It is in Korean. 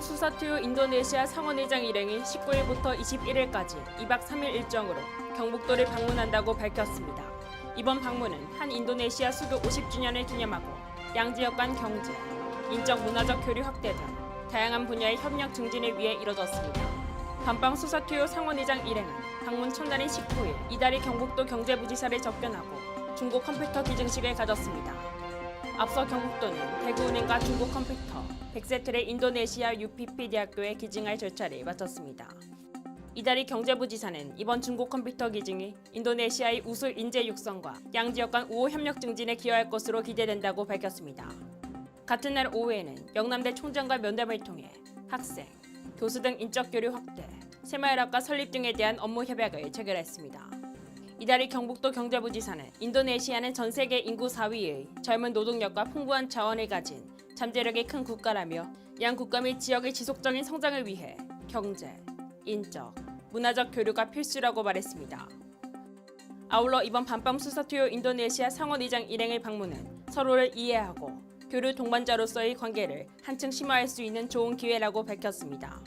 수사투유 인도네시아 상원의장 일행이 19일부터 21일까지 2박 3일 일정으로 경북도를 방문한다고 밝혔습니다. 이번 방문은 한 인도네시아 수교 50주년을 기념하고 양지역 간 경제, 인적 문화적 교류 확대 등 다양한 분야의 협력 증진을 위해 이뤄졌습니다. 반방 수사투유 상원의장 일행은 방문 첫날인 19일 이달희 경북도 경제부지사를 접견하고 중국 컴퓨터 기증식을 가졌습니다. 앞서 경북도는 대구은행과 중국 컴퓨터, 백세틀의 인도네시아 UPP 대학교에 기증할 절차를 마쳤습니다. 이달희 경제부지사는 이번 중국 컴퓨터 기증이 인도네시아의 우수 인재 육성과 양지역 간 우호 협력 증진에 기여할 것으로 기대된다고 밝혔습니다. 같은 날 오후에는 영남대 총장과 면담을 통해 학생, 교수 등 인적 교류 확대, 새마을학과 설립 등에 대한 업무 협약을 체결했습니다. 이달희 경북도 경제부지사는 인도네시아는 전 세계 인구 4위의 젊은 노동력과 풍부한 자원을 가진 잠재력이 큰 국가라며 양 국가 및 지역의 지속적인 성장을 위해 경제, 인적, 문화적 교류가 필수라고 말했습니다. 아울러 이번 반밤 수사투요 인도네시아 상원의장 일행의 방문은 서로를 이해하고 교류 동반자로서의 관계를 한층 심화할 수 있는 좋은 기회라고 밝혔습니다.